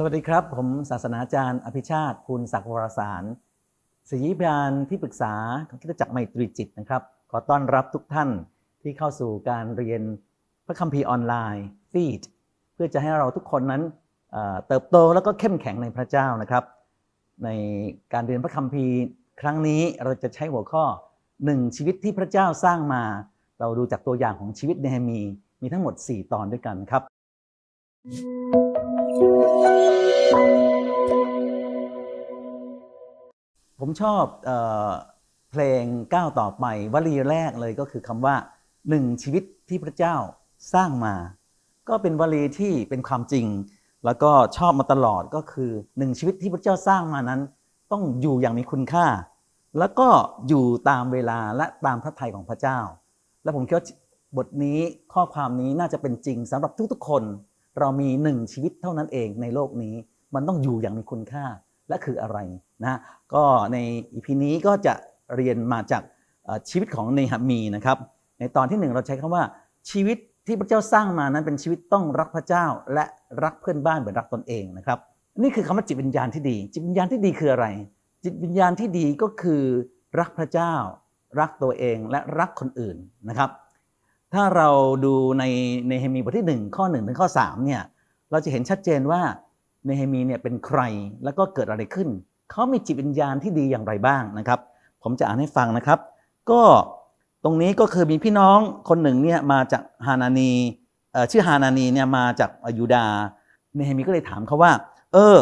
สวัสดีครับ ผมศาสนาจารย์อภิชาติภูลศักดิ์วรสารศิริบาลที่ปรึกษาของคริสตจักรไมตรีจิตนะครับ ขอต้อนรับทุกท่านที่เข้าสู่การเรียนพระคัมภีร์ออนไลน์ฟีดเพื่อจะให้เราทุกคนนั้นเติบโตแล้วก็เข้มแข็งในพระเจ้านะครับ ในการเรียนพระคัมภีร์ครั้งนี้เราจะใช้หัวข้อหนึ่งชีวิตที่พระเจ้าสร้างมา เราดูจากตัวอย่างของชีวิตเนฮมีมีทั้งหมด 4 ตอนด้วยกันครับ ผมชอบเออเพลงก้าวต่อไปวลีแรกเลยก็คือคำว่าหนึ่งชีวิตที่พระเจ้าสร้างมา ก็เป็นวลีที่เป็นความจริง แล้วก็ชอบมาตลอดก็คือหนึ่งชีวิตที่พระเจ้าสร้างมานั้น ต้องอยู่อย่างมีคุณค่า แล้วก็อยู่ตามเวลาและตามพระทัยของพระเจ้า และผมคิดว่าบทนี้ข้อความนี้น่าจะเป็นจริงสำหรับทุกๆคน เรามีหนึ่งชีวิตเท่านั้นเองในโลกนี้ มันต้องอยู่อย่างมีคุณค่าและคืออะไรนะก็ในอีพีนี้ก็จะเรียนมาจากชีวิตของเนหามีนะครับ ในตอนที่หนึ่งเราใช้คำว่าชีวิตที่พระเจ้าสร้างมานั้นเป็นชีวิตต้องรักพระเจ้าและรักเพื่อนบ้านเหมือนรักตนเองนะครับ นี่คือคำว่าจิตวิญญาณที่ดี จิตวิญญาณที่ดีคืออะไร จิตวิญญาณที่ดีก็คือรักพระเจ้า รักตัวเองและรักคนอื่นนะครับ ถ้าเราดูในเนเฮมีบทที่ 1 ข้อ1ถึงข้อ3เนี่ยเราจะเห็นชัดเจนว่าเนเฮมีเนี่ยเป็นใครแล้วก็เกิดอะไรขึ้น เขามีจิตวิญญาณที่ดีอย่างไรบ้างนะครับ ผมจะอ่านให้ฟังนะครับ ก็ตรงนี้ก็คือมีพี่น้องคนหนึ่งเนี่ยมาจากฮานานีเอ่อชื่อฮานานีเนี่ยมาจากยูดาเนเฮมีก็เลยถามเขาว่า เออ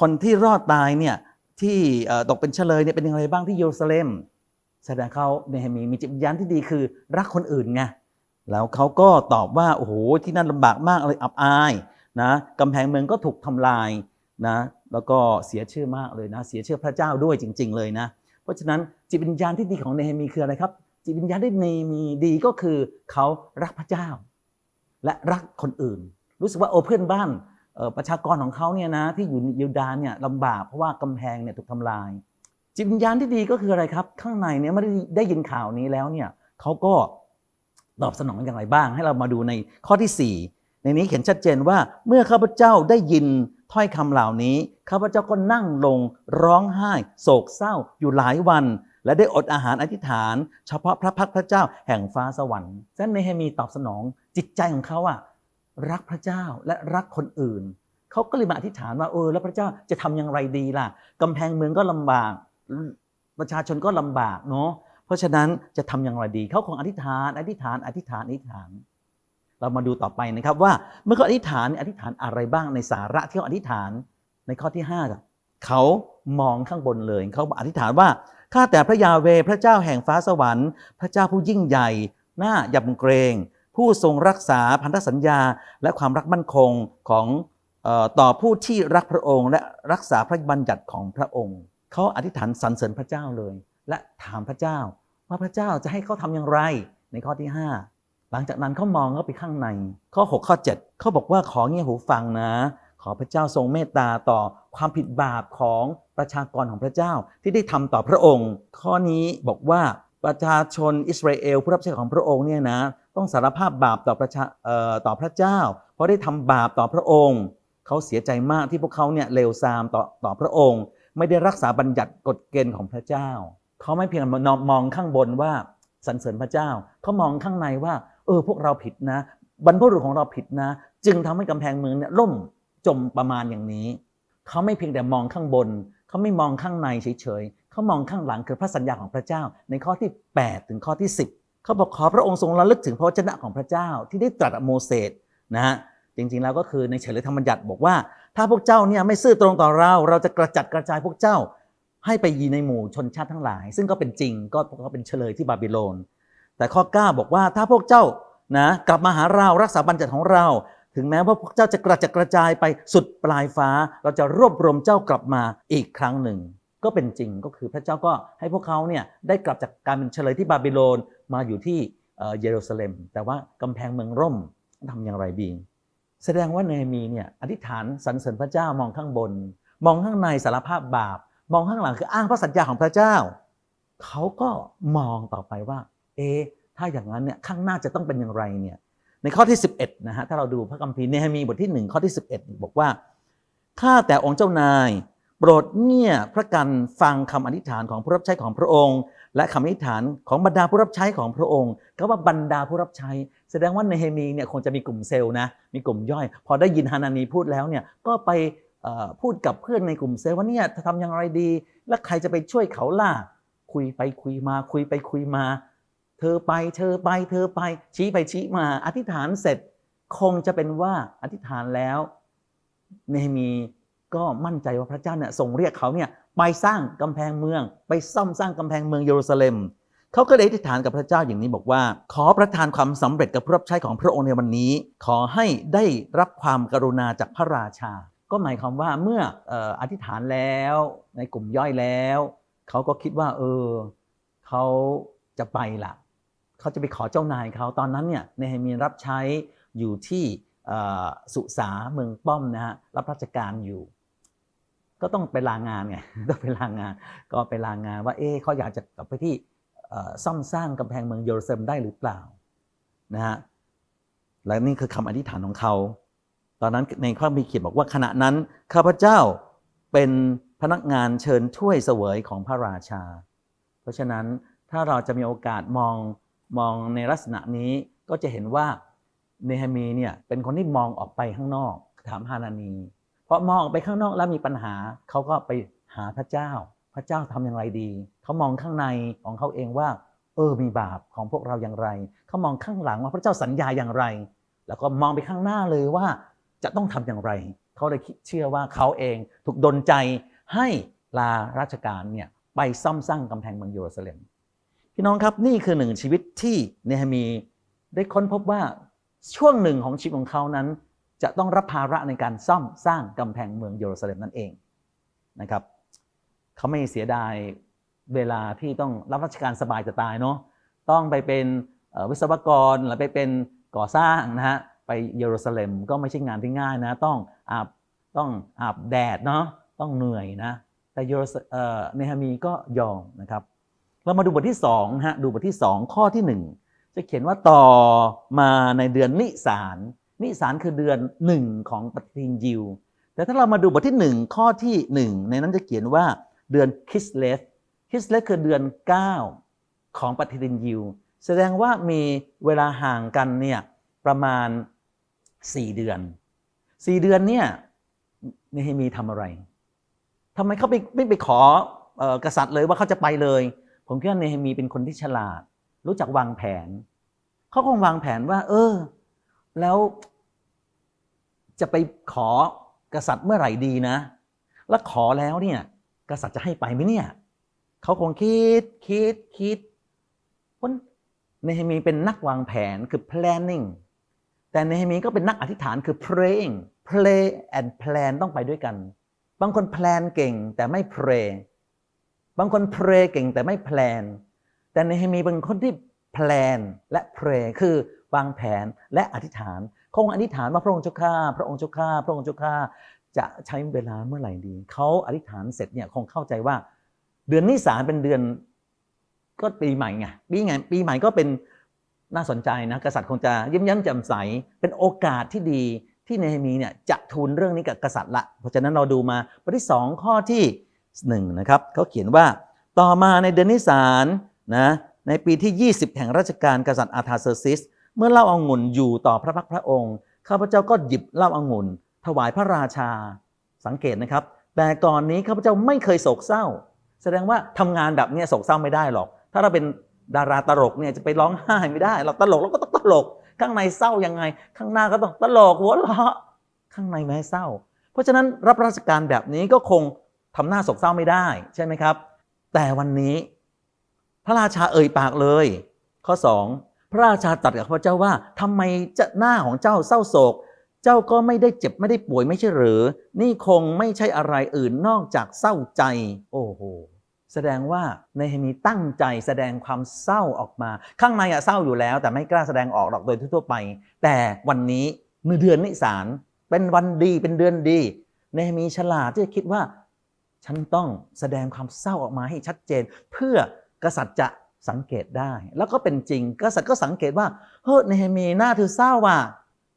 คนที่รอดตายเนี่ยที่ตกเป็นเฉลยเนี่ยเป็นอยังไงบ้างที่เยรูซาเล็มแสดงเขาเนเฮมีมีจิตวิญญาณที่ดีคือรักคนอื่นไง แล้วเขาก็ตอบว่าโอ้โหที่นั่นลำบากมากเลยอับอายนะกำแพงเมืองก็ถูกทำลายนะแล้วก็เสียชื่อมากเลยนะเสียชื่อพระเจ้าด้วยจริง ๆ เลยนะ เพราะฉะนั้นจิตวิญญาณที่ดีของเนเฮมีคืออะไรครับ จิตวิญญาณที่เนเฮมีดีก็คือเขารักพระเจ้า และรักคนอื่น รู้สึกว่าโอ้เพื่อนบ้านประชากรของเขาเนี่ยนะที่อยู่ในยูดาห์เนี่ยลำบากเพราะว่ากำแพงเนี่ยถูกทำลาย จิตวิญญาณที่ดีก็คืออะไรครับ ข้างในเนี่ยไม่ได้ได้ยินข่าวนี้แล้วเนี่ยเขาก็ ตอบสนองอย่างไรบ้าง ให้เรามาดูในข้อที่ 4 ในนี้เขียนชัดเจนว่าเมื่อข้าพเจ้าได้ยินถ้อยคำเหล่านี้ข้าพเจ้าก็นั่งลงร้องไห้ โศกเศร้าอยู่หลายวัน และได้อดอาหารอธิษฐาน เฉพาะพระพักตร์พระเจ้าแห่งฟ้าสวรรค์ฉะนั้นเนเฮมีตอบสนองจิตใจของเขาอะรักพระเจ้าและรักคนอื่นเขาก็เลยมาอธิษฐานว่าเออแล้วพระเจ้าจะทำอย่างไรดีล่ะกำแพงเมืองก็ลำบาก ประชาชนก็ลำบากเนาะ เพราะฉะนั้นจะทำอย่างไรดี เขาคงอธิษฐาน อธิษฐาน อธิษฐาน อธิษฐาน เรามาดูต่อไปนะครับว่าเมื่อเขาอธิษฐานอธิษฐานอะไรบ้างในสาระที่เขาอธิษฐานในข้อที่5ครับเขามองข้างบนเลย เขาอธิษฐานว่าข้าแต่พระยาเวพระเจ้าแห่งฟ้าสวรรค์ พระเจ้าผู้ยิ่งใหญ่หน่ายำเกรง ผู้ทรงรักษาพันธสัญญา และความรักมั่นคงของออต่อผู้ที่รักพระองค์ และรักษาพระบัญญัติของพระองค์ เขาอธิษฐานสรรเสริญพระเจ้าเลย และถามพระเจ้า ว่าพระเจ้าจะให้เขาทำอย่างไรในข้อที่ 5 หลังจากนั้นเขามองเข้าไปข้างใน ข้อ 6 ข้อ 7เขาบอกว่าขอเงี่ยหูฟังนะ ขอพระเจ้าทรงเมตตาต่อความผิดบาปของประชากรของพระเจ้าที่ได้ทำต่อพระองค์ ข้อนี้บอกว่าประชาชนอิสราเอลผู้รับใช้ของพระองค์เนี่ยนะต้องสารภาพบาปต่อประชาต่อพระเจ้า เพราะได้ทำบาปต่อพระองค์เขาเสียใจมากที่พวกเขาเนี่ยเลวทรามต่อต่อพระองค์ ไม่ได้รักษาบัญญัติกฎเกณฑ์ของพระเจ้า เขาไม่เพียงมองข้างบนว่าสรรเสริญพระเจ้า เขามองข้างในว่า เออ พวกเราผิดนะ บรรพบุรุษของเราผิดนะ จึงทำให้กำแพงเมืองเนี่ยล่มจมประมาณอย่างนี้ เขาไม่เพียงแต่มองข้างบน เขาไม่มองข้างในเฉยๆ เขามองข้างหลังคือพระสัญญาของพระเจ้า ในข้อที่ 8 ถึงข้อที่ 10 เขาบอกขอพระองค์ทรงระลึกถึงพระวจนะของพระเจ้าที่ได้ตรัสโมเสสนะฮะจริงๆแล้วก็คือในเฉลยธรรมบัญญัติบอกว่า ถ้าพวกเจ้าเนี่ยไม่ซื่อตรงต่อเรา เราจะกระจัดกระจายพวกเจ้า ให้ไปยีในหมู่ชนชาติทั้งหลาย ซึ่งก็เป็นจริงก็ก็เป็นเฉลยที่บาบิโลน แต่ข้อ 9 บอกว่าถ้าพวกเจ้านะกลับมาหาเรารักษาบัญญัติของเรา ถึงแม้ว่าพวกเจ้าจะกระจัดกระจายไปสุดปลายฟ้า เราจะรวบรวมเจ้ากลับมาอีกครั้งหนึ่ง ก็เป็นจริงก็คือพระเจ้าก็ให้พวกเขาเนี่ยได้กลับจากการเป็นเฉลยที่บาบิโลนมาอยู่ที่เอ่อเยรูซาเล็ม แต่ว่ากำแพงเมืองร่มทำอย่างไรดีแสดงว่าเนมีเนี่ยอธิษฐานสรรเสริญพระเจ้ามองข้างบน มองข้างในสารภาพบาป มองข้างหลังคืออ้างพระสัญญาของพระเจ้า เขาก็มองต่อไปว่า เอถ้าอย่างนั้นเนี่ยข้างหน้าจะต้องเป็นอย่างไรเนี่ยในข้อที่ 11นะฮะถ้าเราดูพระคัมภีร์เนหมีบทที่ 1 ข้อที่ 11 บอกว่าข้าแต่องค์เจ้านายโปรดเงี่ยพระกันฟังคำอธิษฐานของผู้รับใช้ของพระองค์ และคำอธิษฐานของบรรดาผู้รับใช้ของพระองค์ก็ว่าบรรดาผู้รับใช้ แสดงว่าเนเฮมีเนี่ยคงจะมีกลุ่มเซลล์นะมีกลุ่มย่อย พอได้ยินฮานานีพูดแล้วเนี่ยก็ไป พูดกับเพื่อนในกลุ่มเซลว่าเนี่ยทำอย่างไรดี แล้วใครจะไปช่วยเขาล่ะคุยไปคุยมา คุยไปคุยมา เธอไปเธอไป เธอไป ชี้ไปชี้มา อธิษฐานเสร็จ คงจะเป็นว่าอธิษฐานแล้วเนฮมีก็มั่นใจว่าพระเจ้าเนี่ยทรงเรียกเขาเนี่ยไปสร้างกำแพงเมือง ไปซ่อมสร้างกำแพงเมืองเยรูซาเล็มเขาก็เลยอธิษฐานกับพระเจ้าอย่างนี้บอกว่า ขอประทานความสำเร็จกับผู้รับใช้ของพระองค์ในวันนี้ ขอให้ได้รับความกรุณาจากพระราชา ก็หมายความว่าเมื่อออธิษฐานแล้วในกลุ่มย่อยแล้วเขาก็คิดว่า เออเขาจะไปละเขาจะไปขอเจ้านายเขาตอนนั้นเนี่ยเนเฮมีรับใช้อยู่ที่สุสาเมืองป้อมนะฮะรับราชการอยู่ ก็ต้องไปลางานไงต้องไปลางาน ก็ไปลางานว่าเอ๊เขาอยากจะกลับไปที่ซ่อมสร้างกำแพงเมืองเยรูซาเล็มได้หรือเปล่านะฮะและนี่คือคำอธิษฐานของเขา ตอนนั้นในข้อมีเขียนบอกว่าขณะนั้นข้าพเจ้าเป็นพนักงานเชิญถ้วยเสวยของพระราชา เพราะฉะนั้นถ้าเราจะมีโอกาสมองมองในลักษณะนี้ก็จะเห็นว่าเนฮามีเนี่ยเป็นคนที่มองออกไปข้างนอกถามฮานานี เพราะมองออกไปข้างนอกแล้วมีปัญหาเขาก็ไปหาพระเจ้า พระเจ้าทำอย่างไรดี เขามองข้างในของเขาเองว่า เออมีบาปของพวกเราอย่างไร เขามองข้างหลังว่าพระเจ้าสัญญาอย่างไร แล้วก็มองไปข้างหน้าเลยว่า จะต้องทำอย่างไร เขาเลยเชื่อว่าเขาเองถูกดลใจให้ลาราชการเนี่ยไปซ่อมสร้างกำแพงเมืองเยรูซาเล็มพี่น้องครับนี่คือหนึ่งชีวิตที่เนฮามีได้ค้นพบว่าช่วงหนึ่งของชีวิตของเขานั้น จะต้องรับภาระในการซ่อมสร้างกำแพงเมืองเยรูซาเล็มนั่นเองนะครับเขาไม่เสียดายเวลาที่ต้องรับราชการสบายจะตายเนาะต้องไปเป็นวิศวกรหรือไปเป็นก่อสร้างนะฮะ ไปเยรูซาเล็มก็ไม่ใช่งานที่ง่ายนะ ต้องอาบต้องอาบแดดเนาะต้องเหนื่อยนะ แต่เยรูซเอ่อเนฮามีก็ยอมนะครับ เรามาดูบทที่2นะฮะดูบทที่ 2 ข้อที่ 1 จะเขียนว่าต่อมาในเดือนนิสานนิสานคือเดือน1ของปฏิทินยิว แต่ถ้าเรามาดูบทที่ 1 ข้อที่ 1 ในนั้นจะเขียนว่าเดือนคิสเลสคิสเลสคือเดือน 9 ของปฏิทินยิว แสดงว่ามีเวลาห่างกันเนี่ยประมาณ 4เดือน4เดือนเนี่ยเนเฮมีทำอะไรทำไมเขาไม่ไม่ไปขออกษัตริย์เลยว่าเขาจะไปเลย ผมคิดว่าเนเฮมีเป็นคนที่ฉลาด รู้จักวางแผน เขาคงวางแผนว่า เออ แล้ว จะไปขอกษัตริย์เมื่อไหร่ดีนะ แล้วขอแล้วเนี่ย กษัตริย์จะให้ไปไหมเนี่ย เขาคงคิดคิดคิดเพราะเนเฮมีเป็นนักวางแผนคือ planning แต่เนเฮมีก็เป็นนักอธิษฐานคือ praying pray and plan ต้องไปด้วยกัน บางคน plan เก่งแต่ไม่ pray บางคน pray เก่งแต่ไม่ plan แต่เนเฮมีเป็นคนที่ plan และ pray คือวางแผนและอธิษฐาน คงอธิษฐานว่าพระองค์เจ้าข้าพระองค์เจ้าข้าพระองค์เจ้าข้าจะใช้เวลาเมื่อไหร่ดี เขาอธิษฐานเสร็จเนี่ยคงเข้าใจว่า เดือนนิสานเป็นเดือนก็ปีใหม่ไงปีไงปีใหม่ก็เป็น น่าสนใจนะกษัตริย์คงจะยิ้มแย้มแจ่มใส เป็นโอกาสที่ดีที่เนเฮมีเนี่ยจะทูลเรื่องนี้กับกษัตริย์ละ เพราะฉะนั้นเราดูมาบทที่ 2 ข้อที่1นะครับเขาเขียนว่าต่อมาในเดือนนิสานนะในปีที่ 20 แห่งราชการกษัตริย์อาธาเซอร์ซิส เมื่อเล้าอางุ่นอยู่ต่อพระพักพระองค์ข้าพเจ้าก็หยิบเล้าอางุ่น ถวายพระราชาสังเกตนะครับ แต่ก่อนนี้ข้าพเจ้าไม่เคยโศกเศร้า แสดงว่าทำงานแบบนี้โศกเศร้าไม่ได้หรอก ถ้าเราเป็น ดาราตลกเนี่ยจะไปร้องไห้ไม่ได้เราตลกเราก็ต้องตลก ข้างในเศร้ายังไง ข้างหน้าก็ต้องตลกหัวเราะข้างในไม่เศร้า เพราะฉะนั้นรับราชการแบบนี้ก็คงทำหน้าโศกเศร้าไม่ได้ใช่ไหมครับ แต่วันนี้ พระราชาเอ่ยปากเลย ข้อ 2 พระราชาตรัสกับพระเจ้าว่าทำไมจะหน้าของเจ้าเศร้าโศก เจ้าก็ไม่ได้เจ็บไม่ได้ป่วยไม่ใช่หรือ นี่คงไม่ใช่อะไรอื่นนอกจากเศร้าใจ โอ้โห แสดงว่าในเฮมีตั้งใจแสดงความเศร้าออกมา ข้างในอะเศร้าอยู่แล้ว แต่ไม่กล้าแสดงออกหรอกโดยทั่วไป แต่วันนี้ในเดือนนิสานเป็นวันดีเป็นเดือนดีในเฮมีฉลาดที่จะคิดว่า ฉันต้องแสดงความเศร้าออกมาให้ชัดเจน เพื่อกษัตริย์จะสังเกตได้ แล้วก็เป็นจริงกษัตริย์ก็สังเกตว่าเฮ้ยเนเฮมีหน้าเธอเศร้าว่ะ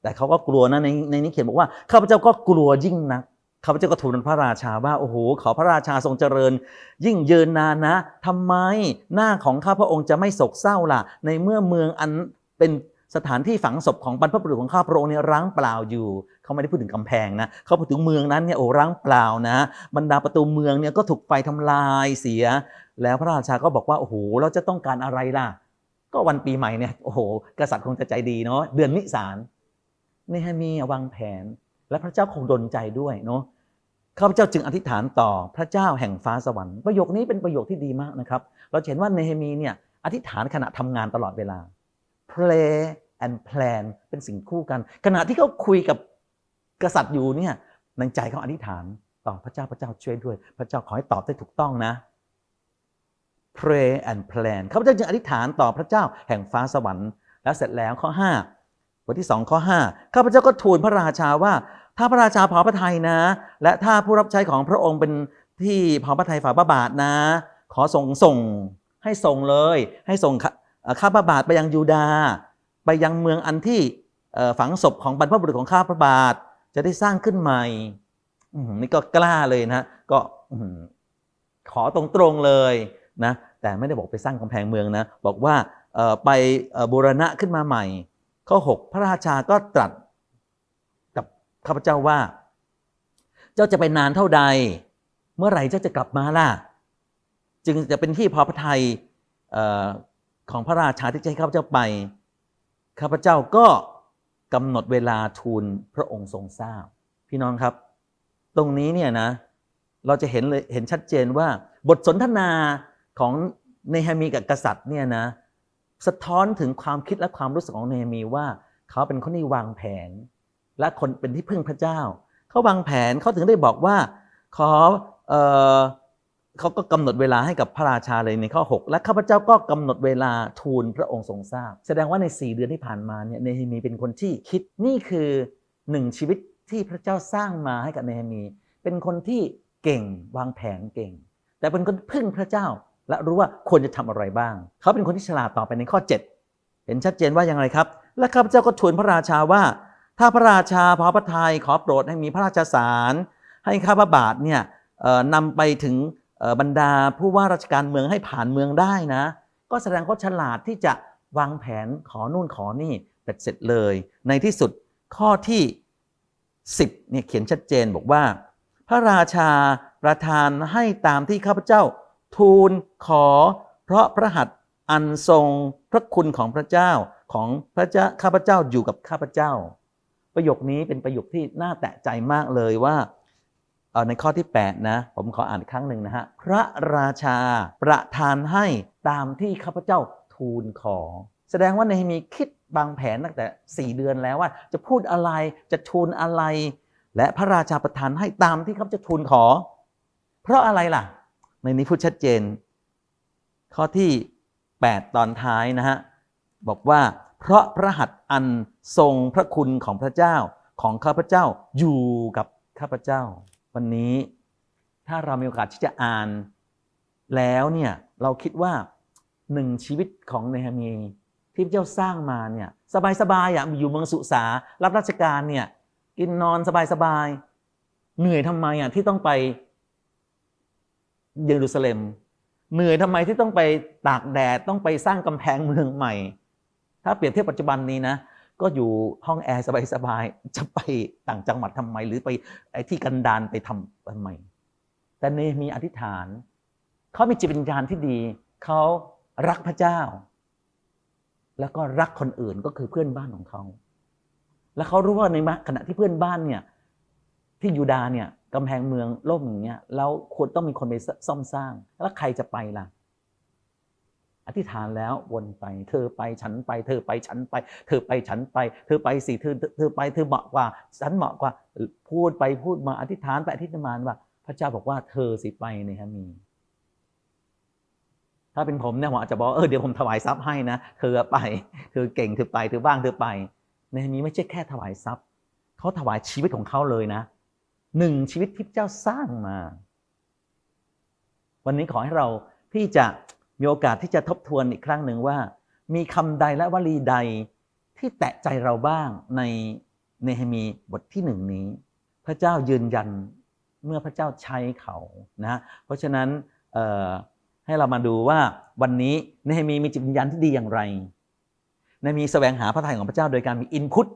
แต่เขาก็กลัวนะในในนี้เขียนบอกว่าข้าพเจ้าก็กลัวยิ่งนัก ข้าพเจ้าก็ทูลพระราชาว่าโอ้โหขอพระราชาทรงเจริญ ยิ่งยืนนานนะทำไมหน้าของข้าพระองค์จะไม่โศกเศร้าล่ะ ในเมื่อเมืองอันเป็นสถานที่ฝังศพของบรรพบุรุษของข้าพระองค์เนี่ยร้างเปล่าอยู่ เขาไม่ได้พูดถึงกำแพงนะ เขาพูดถึงเมืองนั้นเนี่ยโอ้ร้างเปล่านะ บรรดาประตูเมืองเนี่ยก็ถูกไฟทำลายเสีย แล้วพระราชาก็บอกว่าโอ้โหเราจะต้องการอะไรล่ะ ก็วันปีใหม่เนี่ยโอ้โห กษัตริย์คงจะใจดีเนาะเดือนนิสานเนฮามีวางแผน และพระเจ้าคงดลใจด้วยเนาะข้าพเจ้าจึงอธิษฐานต่อพระเจ้าแห่งฟ้าสวรรค์ประโยคนี้เป็นประโยคที่ดีมากนะครับ เราเห็นว่าเนเฮมีเนี่ยอธิษฐานขณะทำงานตลอดเวลา pray and plan เป็นสิ่งคู่กัน ขณะที่เขาคุยกับกษัตริย์อยู่เนี่ยในใจเขาอธิษฐานต่อพระเจ้าพระเจ้าช่วยด้วย พระเจ้าขอให้ตอบได้ถูกต้องนะ pray and plan ข้าพเจ้าจึงอธิษฐานต่อพระเจ้าแห่งฟ้าสวรรค์ แล้วเสร็จแล้วข้อ 5 บทที่ 2 ข้อ 5 ข้าพเจ้าก็ทูลพระราชาว่า ถ้าพระราชาพอพระทัยนะ และถ้าผู้รับใช้ของพระองค์เป็นที่พอพระทัยฝ่าพระบาทนะ ขอส่งส่งให้ส่งเลย ให้ส่งข้าเอ่อข้าพระบาทไปยังยูดาห์ไปยังเมืองอันที่ฝังศพของบรรพบุรุษของข้าพระบาทจะได้สร้างขึ้นใหม่นี่ก็กล้าเลยนะก็ขอตรงๆเลยนะแต่ไม่ได้บอกไปสร้างกำแพงเมืองนะ บอกว่าไปบูรณะขึ้นมาใหม่ข้อ6พระราชาก็ตรัส ข้าพเจ้าว่า เจ้าจะไปนานเท่าใด เมื่อไหร่เจ้าจะกลับมาล่ะ จึงจะเป็นที่พอพระทัยของพระราชาที่จะให้ข้าพเจ้าไป ข้าพเจ้าก็กำหนดเวลาทูลพระองค์ทรงทราบ พี่น้องครับ ตรงนี้เนี่ยนะ เราจะเห็นเลยเห็นชัดเจนว่า บทสนทนาของเนฮามีกับกษัตริย์เนี่ยนะสะท้อนถึงความคิดและความรู้สึกของเนฮามีว่า เขาเป็นคนที่วางแผน และคนเป็นที่พึ่งพระเจ้า เขาวางแผนเขาถึงได้บอกว่าขอเออเขาก็กำหนดเวลาให้กับพระราชาเลยในข้อ 6 และข้าพเจ้าก็กำหนดเวลาทูลพระองค์ทรงทราบ แสดงว่าใน 4 เดือนที่ผ่านมาเนี่ยเนฮมีเป็นคนที่คิดนี่คือหนึ่งชีวิตที่พระเจ้าสร้างมาให้กับเนฮมี เป็นคนที่เก่งวางแผนเก่ง แต่เป็นคนพึ่งพระเจ้า และรู้ว่าควรจะทำอะไรบ้าง เขาเป็นคนที่ฉลาดต่อไปในข้อ 7 เห็นชัดเจนว่าอย่างไรครับ และข้าพเจ้าก็ทูลพระราชาว่า ถ้าพระราชาพอพระทัยขอโปรดให้มีพระราชสารให้ข้าพระบาทเนี่ยนำไปถึงบรรดาผู้ว่าราชการเมืองให้ผ่านเมืองได้นะ ก็แสดงเขาฉลาดที่จะวางแผนขอนู่นขอนี่เป็ดเสร็จเลย ในที่สุดข้อที่ 10เนี่ยเขียนชัดเจนบอกว่า พระราชาประทานให้ตามที่ข้าพเจ้า ทูลขอ เพราะพระหัตถ์อันทรงพระคุณของพระเจ้าของพระเจ้าข้าพเจ้าอยู่กับข้าพเจ้า ประโยคนี้เป็นประโยคที่น่าแตะใจมากเลยว่าในข้อที่ 8 นะ ผมขออ่านอีกครั้งหนึ่งนะฮะ พระราชาประทานให้ตามที่ข้าพเจ้าทูลขอ แสดงว่าในมีคิดบางแผนตั้งแต่ 4 เดือนแล้วว่า จะพูดอะไรจะทูลอะไร และพระราชาประทานให้ตามที่ข้าพเจ้าทูลขอ เพราะอะไรล่ะ ในนี้พูดชัดเจน ข้อที่ 8 ตอนท้ายนะฮะ บอกว่า เพราะพระหัตถ์อันทรงพระคุณของพระเจ้าของข้าพเจ้าอยู่กับข้าพเจ้า วันนี้ถ้าเรามีโอกาสที่จะอ่านแล้วเนี่ยเราคิดว่าหนึ่งชีวิตของเนฮามีที่พระเจ้าสร้างมาเนี่ยสบายๆอะอยู่เมืองสุสารับราชการเนี่ยกินนอนสบายๆเหนื่อยทำไมอะที่ต้องไปเยรูซาเล็ม เหนื่อยทำไมที่ต้องไปตากแดดต้องไปสร้างกำแพงเมืองใหม่ ถ้าเปรียบเทียบปัจจุบันนี้นะก็อยู่ห้องแอร์สบายๆจะไปต่างจังหวัดทำไม หรือไปไอ้ที่กันดานไปทำทำไม แต่เนมีอธิษฐาน เขามีจิตวิญญาณที่ดี เขารักพระเจ้า แล้วก็รักคนอื่นก็คือเพื่อนบ้านของเขา แล้วเขารู้ว่าในขณะที่เพื่อนบ้านเนี่ยที่ยูดาเนี่ยกำแพงเมืองล่มอย่างเงี้ยแล้วควรต้องมีคนไปซ่อมสร้าง แล้วใครจะไปล่ะ อธิษฐานแล้ววนไป เธอไปฉันไป เธอไปฉันไป เธอไปฉันไป เธอไปสิเธอเธอไปเธอเหมาะกว่า ฉันเหมาะกว่า พูดไปพูดมาอธิษฐานไปอธิษฐานว่า พระเจ้าบอกว่าเธอสิไปเนี่ยฮะมีถ้าเป็นผมเนี่ยผมอาจจะบอกเออเดี๋ยวผมถวายทรัพย์ให้นะเธอไปเธอเก่งเธอไปเธอบ้างเธอไปในนี้ไม่ใช่แค่ถวายทรัพย์เขาถวายชีวิตของเขาเลยนะหนึ่งชีวิตที่พระเจ้าสร้างมา วันนี้ขอให้เราที่จะ มีโอกาสที่จะทบทวนอีกครั้งหนึ่งว่า มีคำใดและวลีใดที่แตะใจเราบ้างในเนฮมีบทที่หนึ่งนี้ พระเจ้ายืนยันเมื่อพระเจ้าใช้เขานะเพราะฉะนั้นให้เรามาดูว่าวันนี้เนฮมีมีจิตวิญญาณที่ดีอย่างไรเนฮมีแสวงหาพระทัยของพระเจ้าโดยการมี input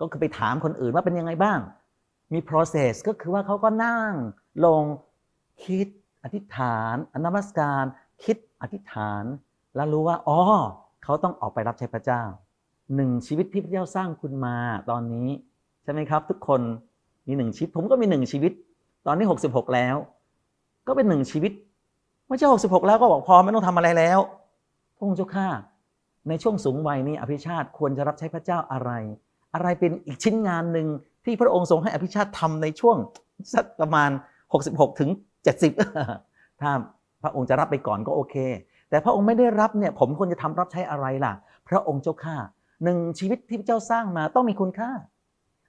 ก็คือไปถามคนอื่นว่าเป็นยังไงบ้าง มี process ก็คือว่าเขาก็นั่งลงคิดอธิษฐานอนมัสการ คิด อธิษฐานแล้วรู้ว่าอ๋อเขาต้องออกไปรับใช้พระเจ้าหนึ่งชีวิตที่พระเจ้าสร้างคุณมาตอนนี้ ใช่ไหมครับ ทุกคนมีหนึ่งชีวิต ผมก็มีหนึ่งชีวิต ตอนนี้ 66 แล้ว ก็เป็นหนึ่งชีวิตไม่ใช่66 แล้วก็บอกพอไม่ต้องทำอะไรแล้วพระองค์เจ้าข้าในช่วงสูงวัยนี้อภิชาติควรจะรับใช้พระเจ้าอะไร อะไรเป็นอีกชิ้นงานหนึ่งที่พระองค์ทรงให้อภิชาติทำในช่วงสักประมาณ 66 ถึง 70 ถ้า พระองค์จะรับไปก่อนก็โอเค แต่พระองค์ไม่ได้รับเนี่ยผมควรจะทำรับใช้อะไรล่ะ พระองค์เจ้าข้าหนึ่งชีวิตที่พระเจ้าสร้างมาต้องมีคุณค่า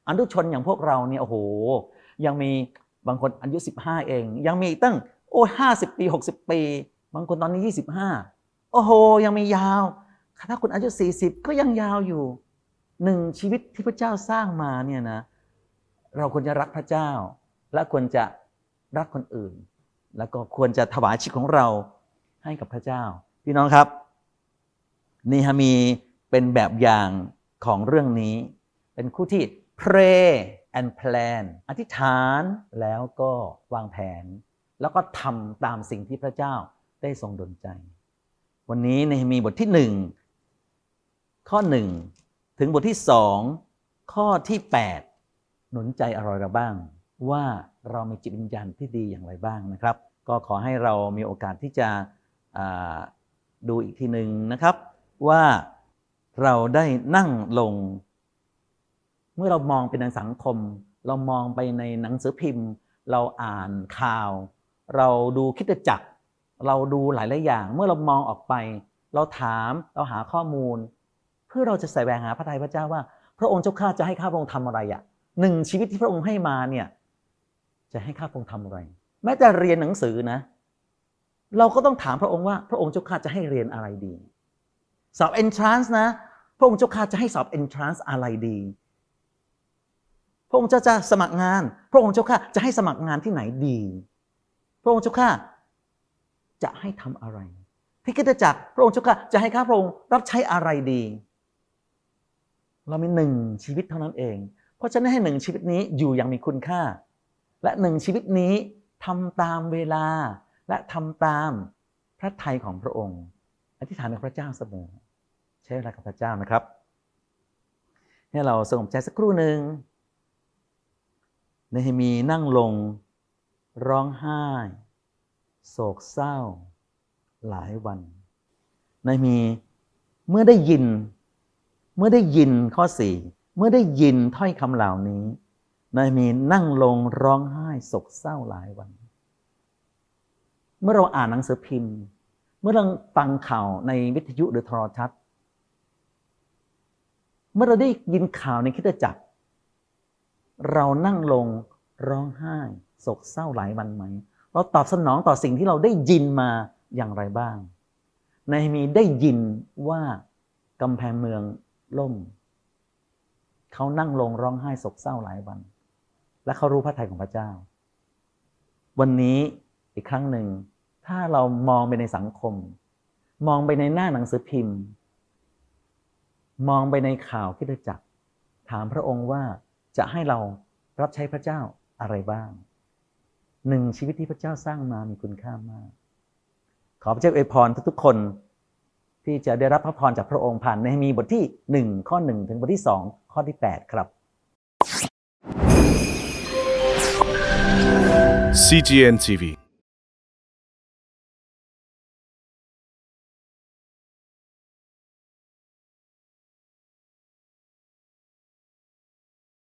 อนุชนอย่างพวกเราเนี่ยโอ้โห ยังมีบางคนอายุ 15 เอง ยังมีตั้งโอ้ห้าสิบปี 60 ปี บางคนตอนนี้ 25 โอ้โห ยังมียาวถ้าคุณอายุ 40 ก็ยังยาวอยู่หนึ่งชีวิตที่พระเจ้าสร้างมาเนี่ยนะ เราควรจะรักพระเจ้า และควรจะรักคนอื่น แล้วก็ควรจะถวายชีวิตของเราให้กับพระเจ้า พี่น้องครับนีฮามีเป็นแบบอย่างของเรื่องนี้ เป็นคู่ที่ pray and plan อธิษฐานแล้วก็วางแผน แล้วก็ทำตามสิ่งที่พระเจ้าได้ทรงดลใจ วันนี้ในมีบทที่หนึ่งข้อหนึ่งถึงบทที่สองข้อที่ 8 หนุนใจอะไรเราบ้างว่า เรามีจิตวิญญาณที่ดีอย่างไรบ้างนะครับ ก็ขอให้เรามีโอกาสที่จะดูอีกทีหนึ่งนะครับ ว่าเราได้นั่งลง เมื่อเรามองไปในสังคม เรามองไปในหนังสือพิมพ์ เราอ่านข่าว เราดูคิดจักร เราดูหลายหลายอย่าง เมื่อเรามองออกไป เราถามเราหาข้อมูล เพื่อเราจะใส่แวงหาพระทัยพระเจ้าว่า พระองค์เจ้าข้าจะให้ข้าพระองค์ทำอะไรอะ่ะหนึ่งชีวิตที่พระองค์ให้มาเนี่ย จะให้ข้าพระองค์ทำอะไร แม้แต่เรียนหนังสือนะ เราก็ต้องถามพระองค์ว่า พระองค์เจ้าข้าจะให้เรียนอะไรดี สอบ entrance นะ พระองค์เจ้าข้าจะให้สอบ entrance อะไรดี พระองค์เจ้าจะสมัครงาน พระองค์เจ้าข้าจะให้สมัครงานที่ไหนดี พระองค์เจ้าข้าจะให้ทำอะไร ที่คริดจักรพระองค์เจ้าข้าจะให้ข้าพระองค์รับใช้อะไรดี เรามีหนึ่งชีวิตเท่านั้นเอง เพราะฉะนั้นให้หนึ่งชีวิตนี้อยู่อย่างมีคุณค่า และหนึ่งชีวิตนี้ทำตามเวลาและทำตามพระทัยของพระองค์ อธิษฐานกับพระเจ้าเสมอ ใช้เวลากับพระเจ้านะครับ ให้เราสงบใจสักครู่หนึ่งเนฮมีนั่งลง ร้องไห้ โศกเศร้า หลายวันเนมีเมื่อได้ยิน เมื่อได้ยินข้อสี่เมื่อได้ยินถ้อยคำเหล่านี้ เนฮมีนั่งลงร้องไห้โศกเศร้าหลายวัน เมื่อเราอ่านหนังสือพิมพ์ เมื่อเราฟังข่าวในวิทยุหรือโทรทัศน์ เมื่อเราได้ยินข่าวในคิดจักร เรานั่งลงร้องไห้โศกเศร้าหลายวันไหม เราตอบสนองต่อสิ่งที่เราได้ยินมาอย่างไรบ้างในมีได้ยินว่ากำแพงเมืองล่ม เขานั่งลงร้องไห้โศกเศร้าหลายวัน และเขารู้พระทัยของพระเจ้า วันนี้อีกครั้งหนึ่ง ถ้าเรามองไปในสังคม มองไปในหน้าหนังสือพิมพ์ มองไปในข่าวคิดจักร ถามพระองค์ว่าจะให้เรารับใช้พระเจ้าอะไรบ้าง หนึ่งชีวิตที่พระเจ้าสร้างมามีคุณค่ามาก ขอพระเจ้าอวยพรทุกๆคนที่จะได้รับพระพรจากพระองค์ผ่านในมีบทที่หนึ่งข้อหนึ่งถึงบทที่สองข้อที่แปดครับ CGN TV